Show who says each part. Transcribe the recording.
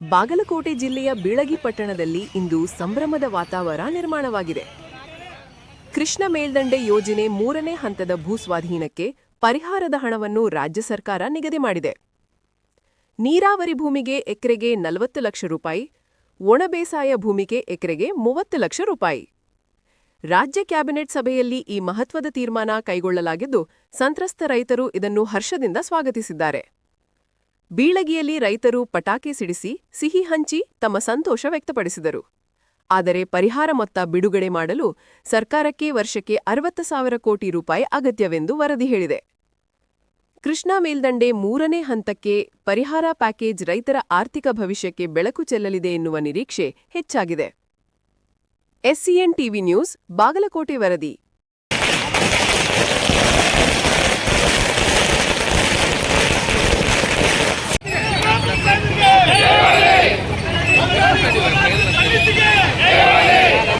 Speaker 1: ಬಾಗಲಕೋಟೆ ಜಿಲ್ಲೆಯ ಬಿಳಗಿ ಪಟ್ಟಣದಲ್ಲಿ ಇಂದು ಸಂಭ್ರಮದ ವಾತಾವರಣ ನಿರ್ಮಾಣವಾಗಿದೆ. ಕೃಷ್ಣ ಮೇಲ್ದಂಡೆ ಯೋಜನೆ ಮೂರನೇ ಹಂತದ ಭೂಸ್ವಾಧೀನಕ್ಕೆ ಪರಿಹಾರದ ಹಣವನ್ನು ರಾಜ್ಯ ಸರ್ಕಾರ ನಿಗದಿ ಮಾಡಿದೆ. ನೀರಾವರಿ ಭೂಮಿಗೆ ಎಕರೆಗೆ ನಲವತ್ತು ಲಕ್ಷ ರೂಪಾಯಿ, ಒಣ ಬೇಸಾಯ ಭೂಮಿಗೆ ಎಕರೆಗೆ ಮೂವತ್ತು ಲಕ್ಷ ರೂಪಾಯಿ. ರಾಜ್ಯ ಕ್ಯಾಬಿನೆಟ್ ಸಭೆಯಲ್ಲಿ ಈ ಮಹತ್ವದ ತೀರ್ಮಾನ ಕೈಗೊಳ್ಳಲಾಗಿದ್ದು, ಸಂತ್ರಸ್ತ ರೈತರು ಇದನ್ನು ಹರ್ಷದಿಂದ ಸ್ವಾಗತಿಸಿದ್ದಾರೆ. ಬೀಳಗಿಯಲ್ಲಿ ರೈತರು ಪಟಾಕಿ ಸಿಡಿಸಿ ಸಿಹಿ ಹಂಚಿ ತಮ್ಮ ಸಂತೋಷ ವ್ಯಕ್ತಪಡಿಸಿದರು. ಆದರೆ ಪರಿಹಾರ ಮೊತ್ತ ಬಿಡುಗಡೆ ಮಾಡಲು ಸರ್ಕಾರಕ್ಕೆ ವರ್ಷಕ್ಕೆ ಅರವತ್ತು ಸಾವಿರ ಕೋಟಿ ರೂಪಾಯಿ ಅಗತ್ಯವೆಂದು ವರದಿ ಹೇಳಿದೆ. ಕೃಷ್ಣಾ ಮೇಲ್ದಂಡೆ ಮೂರನೇ ಹಂತಕ್ಕೆ ಪರಿಹಾರ ಪ್ಯಾಕೇಜ್ ರೈತರ ಆರ್ಥಿಕ ಭವಿಷ್ಯಕ್ಕೆ ಬೆಳಕು ಚೆಲ್ಲಲಿದೆ ಎನ್ನುವ ನಿರೀಕ್ಷೆ ಹೆಚ್ಚಾಗಿದೆ. ಎಸ್ಸಿಎನ್ ಟಿವಿ ನ್ಯೂಸ್, ಬಾಗಲಕೋಟೆ ವರದಿ.